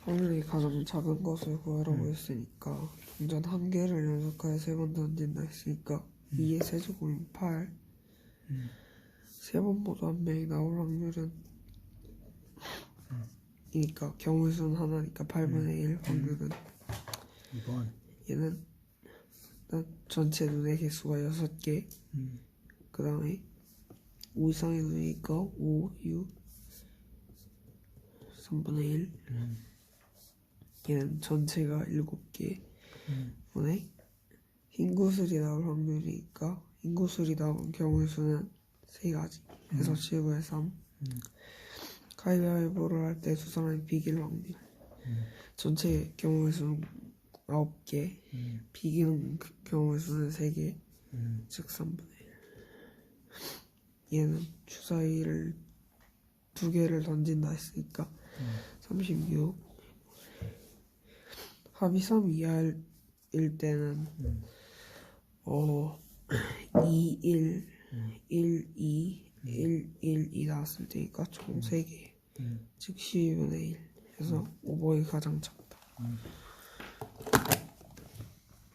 확률이 가장 작은 것을 구하라고 했으니까 동전 한 개를 연속하여 세 번 던진다 했으니까 2의 세제곱은 8세번 모두 한 명이 나올 확률은 이니까 경우의 수는 하나니까 8분의 1 확률은. 2번. 얘는 일단 전체 눈의 개수가 6개. 음. 그 다음에 5 이상의 눈이니까 5, 6 3분의 1 음. 얘는 전체가 7개. 음. 분의 흰 구슬이 나올 확률이니까 흰 구슬이 나온 경우의 수는 세 가지. 그래서 7분의 3 가위바위보를 할 때 두 사람이 비길 확률. 전체 경우의 수는 9개. 음. 비기는 그 경우의 수는 3개. 음. 즉 3분의 1 얘는 주사위를 두 개를 던진다 했으니까 36 합이 3 이하일 때는 어 2, 1, 1, 2, 1, 1, 2 나왔을 때니까 총 3개 음. 즉 12분의 1 해서 5번이 가장 작다 음.